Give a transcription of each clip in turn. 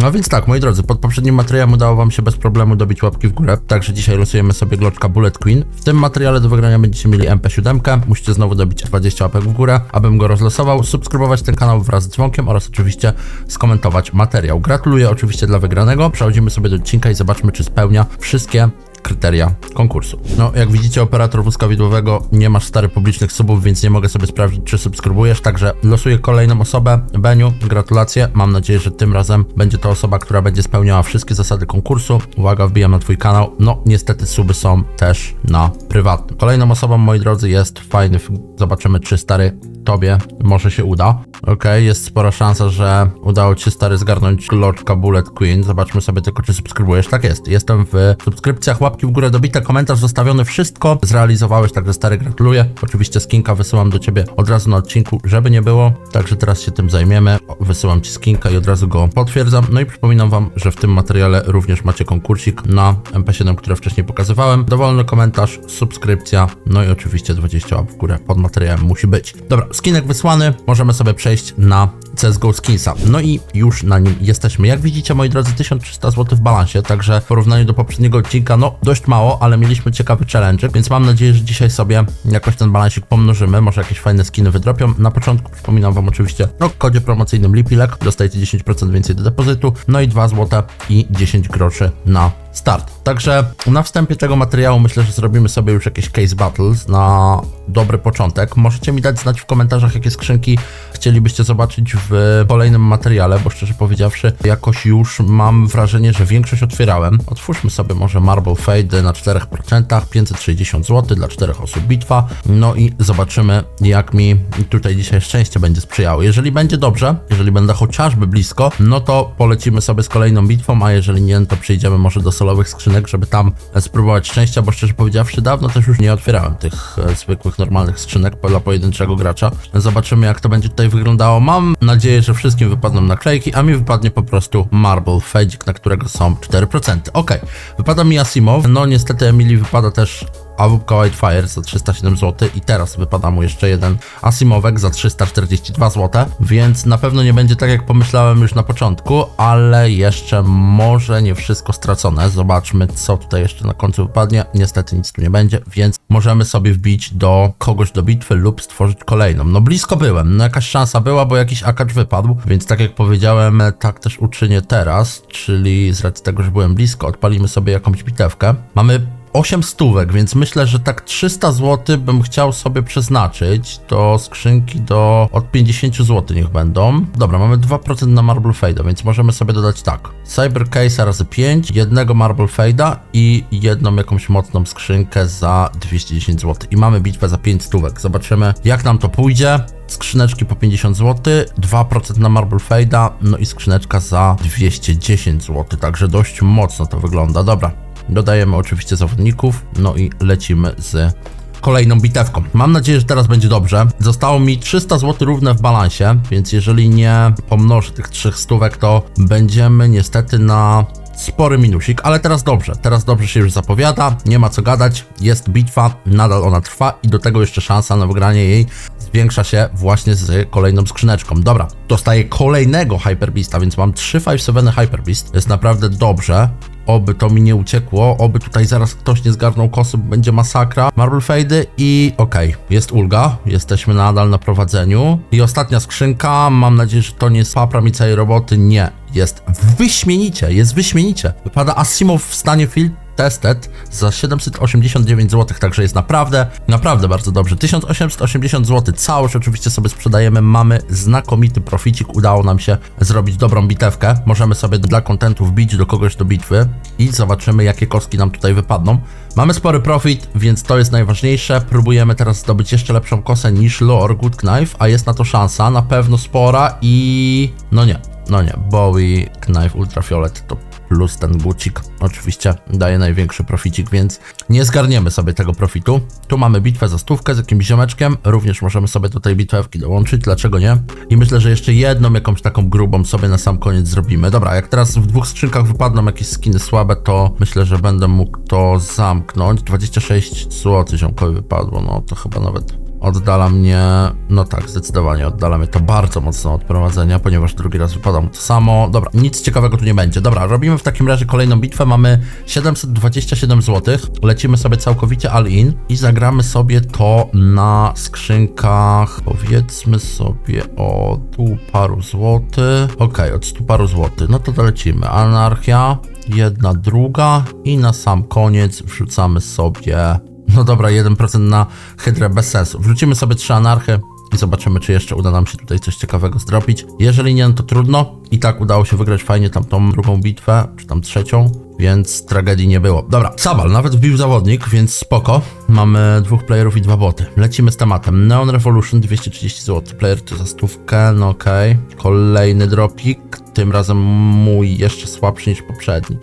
No więc tak, moi drodzy, pod poprzednim materiałem udało wam się bez problemu dobić łapki w górę, także dzisiaj losujemy sobie gloczka Bullet Queen. W tym materiale do wygrania będziecie mieli MP7, musicie znowu dobić 20 łapek w górę, abym go rozlosował, subskrybować ten kanał wraz z dzwonkiem oraz oczywiście skomentować materiał. Gratuluję oczywiście dla wygranego, przechodzimy sobie do odcinka i zobaczmy, czy spełnia wszystkie kryteria konkursu. No, jak widzicie, operator wózka widłowego nie masz stary publicznych subów, więc nie mogę sobie sprawdzić, czy subskrybujesz, także losuję kolejną osobę. Beniu, gratulacje. Mam nadzieję, że tym razem będzie to osoba, która będzie spełniała wszystkie zasady konkursu. Uwaga, wbijam na twój kanał. No, niestety suby są też na prywatnym. Kolejną osobą, moi drodzy, jest fajny. Zobaczymy, czy stary tobie może się uda. Okej, jest spora szansa, że udało ci się stary zgarnąć loczka Bullet Queen. Zobaczmy sobie tylko, czy subskrybujesz. Tak jest, jestem w subskrypcjach, łapki w górę dobite, komentarz zostawiony, wszystko zrealizowałeś, także stary gratuluję. Oczywiście skinka wysyłam do ciebie od razu na odcinku, żeby nie było, także teraz się tym zajmiemy. Wysyłam ci skinka i od razu go potwierdzam. No i przypominam wam, że w tym materiale również macie konkursik na MP7, które wcześniej pokazywałem. Dowolny komentarz, subskrypcja, no i oczywiście 20 łap w górę pod materiałem musi być. Dobra, skinek wysłany, możemy sobie przejść na CSGO Skinsa. No i już na nim jesteśmy. Jak widzicie, moi drodzy, 1300 zł w balansie, także w porównaniu do poprzedniego odcinka, no dość mało, ale mieliśmy ciekawy challenge, więc mam nadzieję, że dzisiaj sobie jakoś ten balansik pomnożymy, może jakieś fajne skiny wydropią. Na początku przypominam wam oczywiście o kodzie promocyjnym Lipilek, dostajecie 10% więcej do depozytu, no i 2 zł i 10 groszy na start. Także na wstępie tego materiału myślę, że zrobimy sobie już jakieś case battles na dobry początek. Możecie mi dać znać w komentarzach, jakie skrzynki chcielibyście zobaczyć w kolejnym materiale, bo szczerze powiedziawszy, jakoś już mam wrażenie, że większość otwierałem. Otwórzmy sobie może Marble Fade na 4%, 560 zł dla 4 osób bitwa. No i zobaczymy, jak mi tutaj dzisiaj szczęście będzie sprzyjało. Jeżeli będzie dobrze, jeżeli będę chociażby blisko, no to polecimy sobie z kolejną bitwą, a jeżeli nie, to przejdziemy może do solowych skrzynek, żeby tam e, spróbować szczęścia, bo szczerze powiedziawszy, dawno też już nie otwierałem tych e, zwykłych, normalnych skrzynek dla pojedynczego gracza. Zobaczymy, jak to będzie tutaj wyglądało. Mam nadzieję, że wszystkim wypadną naklejki, a mi wypadnie po prostu Marble Fedzik, na którego są 4%. Ok, wypada mi Asimow, no niestety Emily wypada też AWP Whitefire za 307 zł i teraz wypada mu jeszcze jeden Asimowek za 342 zł, więc na pewno nie będzie tak jak pomyślałem już na początku, ale jeszcze może nie wszystko stracone. Zobaczmy co tutaj jeszcze na końcu wypadnie. Niestety nic tu nie będzie, więc możemy sobie wbić do kogoś do bitwy lub stworzyć kolejną. No blisko byłem, no jakaś szansa była, bo jakiś akacz wypadł, więc tak jak powiedziałem, tak też uczynię teraz, czyli z racji tego, że byłem blisko, odpalimy sobie jakąś bitewkę. Mamy 8 stówek, więc myślę, że tak 300 zł bym chciał sobie przeznaczyć do skrzynki do od 50 zł niech będą. Dobra, mamy 2% na Marble Fade'a, więc możemy sobie dodać tak. Cyber Case razy 5, jednego Marble Fade'a i jedną jakąś mocną skrzynkę za 210 zł. I mamy bitwę za 5 stówek. Zobaczymy jak nam to pójdzie. Skrzyneczki po 50 zł, 2% na Marble Fade'a, no i skrzyneczka za 210 zł, także dość mocno to wygląda. Dobra, Dodajemy oczywiście zawodników, no i lecimy z kolejną bitewką. Mam nadzieję, że teraz będzie dobrze. Zostało mi 300 zł równe w balansie, więc jeżeli nie pomnożę tych trzech stówek, to będziemy niestety na spory minusik, ale teraz dobrze. Teraz dobrze się już zapowiada, nie ma co gadać, jest bitwa, nadal ona trwa i do tego jeszcze szansa na wygranie jej zwiększa się właśnie z kolejną skrzyneczką. Dobra, dostaję kolejnego Hyper Beasta, więc mam 3 5-7 Hyper Beast. Jest naprawdę dobrze. Oby to mi nie uciekło, oby tutaj zaraz ktoś nie zgarnął kosy, będzie masakra. Marble Fade i okej, jest ulga, jesteśmy nadal na prowadzeniu. I ostatnia skrzynka, mam nadzieję, że to nie spapra mi całej roboty, nie. Jest wyśmienicie, jest wyśmienicie. Wypada Asimov w stanie field tested za 789 zł, także jest naprawdę, naprawdę bardzo dobrze. 1880 zł, całość oczywiście sobie sprzedajemy, mamy znakomity proficik, udało nam się zrobić dobrą bitewkę. Możemy sobie dla kontentu wbić do kogoś do bitwy i zobaczymy, jakie kostki nam tutaj wypadną. Mamy spory profit, więc to jest najważniejsze. Próbujemy teraz zdobyć jeszcze lepszą kosę niż Lore Good Knife, a jest na to szansa, na pewno spora i... no nie, no nie, Bowie Knife Ultrafiolet to plus ten bucik oczywiście daje największy proficik, więc nie zgarniemy sobie tego profitu. Tu mamy bitwę za stówkę z jakimś ziomeczkiem, również możemy sobie do tej bitewki dołączyć, dlaczego nie? I myślę, że jeszcze jedną jakąś taką grubą sobie na sam koniec zrobimy. Dobra, jak teraz w dwóch skrzynkach wypadną jakieś skiny słabe, to myślę, że będę mógł to zamknąć. 26 zł ziomkowi wypadło, no to chyba nawet oddala mnie, no tak, zdecydowanie oddala mnie to bardzo mocno od prowadzenia, ponieważ drugi raz wypadam to samo. Dobra, nic ciekawego tu nie będzie. Dobra, robimy w takim razie kolejną bitwę, mamy 727 zł, lecimy sobie całkowicie all in i zagramy sobie to na skrzynkach, powiedzmy sobie od 100 paru złotych. Okej, od 100 paru złotych, no to dolecimy. Anarchia, jedna, druga i na sam koniec wrzucamy sobie no dobra, 1% na hydrę bez sensu. Wrzucimy sobie trzy anarchy i zobaczymy, czy jeszcze uda nam się tutaj coś ciekawego zdropić. Jeżeli nie, no to trudno. I tak udało się wygrać fajnie tam tą drugą bitwę, czy tam trzecią, więc tragedii nie było. Dobra, Sabal nawet wbił zawodnik, więc spoko. Mamy dwóch playerów i dwa boty. Lecimy z tematem. Neon Revolution 230 zł. Player to za stówkę, no okej. Kolejny dropik, tym razem mój jeszcze słabszy niż poprzedni.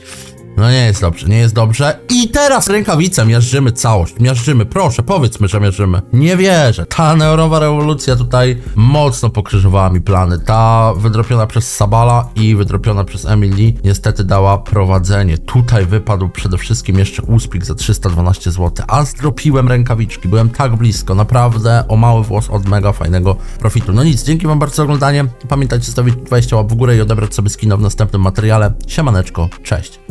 No nie jest dobrze, nie jest dobrze. I teraz rękawice, miażdżymy całość, miażdżymy, proszę, powiedzmy, że miażdżymy. Nie wierzę, ta neorowa rewolucja tutaj mocno pokrzyżowała mi plany. Ta wydropiona przez Sabala i wydropiona przez Emily niestety dała prowadzenie. Tutaj wypadł przede wszystkim jeszcze Uspik za 312 zł, a zdropiłem rękawiczki, byłem tak blisko, naprawdę o mały włos od mega fajnego profitu. No nic, dzięki wam bardzo za oglądanie. Pamiętajcie zostawić 20 łap w górę i odebrać sobie skina w następnym materiale. Siemaneczko, cześć.